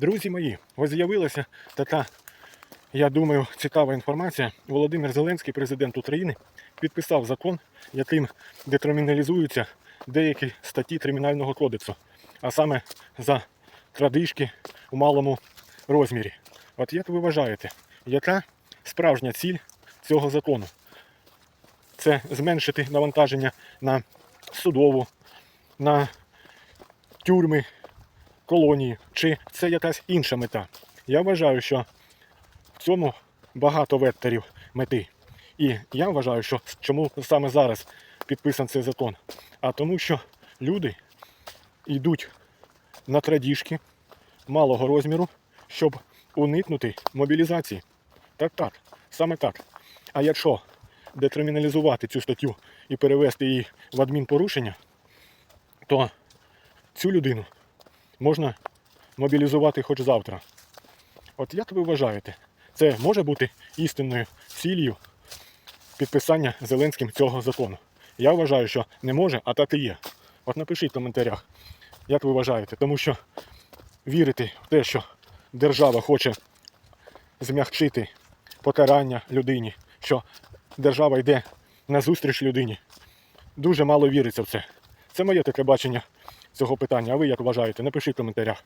Друзі мої, ось з'явилася така, я думаю, цікава інформація. Володимир Зеленський, президент України, підписав закон, яким детриміналізуються деякі статті Кримінального кодексу, а саме за крадіжки у малому розмірі. От як ви вважаєте, яка справжня ціль цього закону? Це зменшити навантаження на судову, на тюрми, колонії, чи це якась інша мета. Я вважаю, що в цьому багато векторів мети. І я вважаю, що чому саме зараз підписан цей закон? А тому, що люди йдуть на крадіжки малого розміру, щоб уникнути мобілізації. Так, так, саме так. А якщо декриміналізувати цю статтю і перевести її в адмінпорушення, то цю людину можна мобілізувати хоч завтра. От як ви вважаєте, це може бути істинною ціллю підписання Зеленським цього закону? Я вважаю, що не може, а так і є. От напишіть в коментарях, як ви вважаєте, тому що вірити в те, що держава хоче змягчити покарання людині, що держава йде на зустріч людині. Дуже мало віриться в це. Це моє таке бачення цього питання. А ви як вважаєте? Напишіть в коментарях.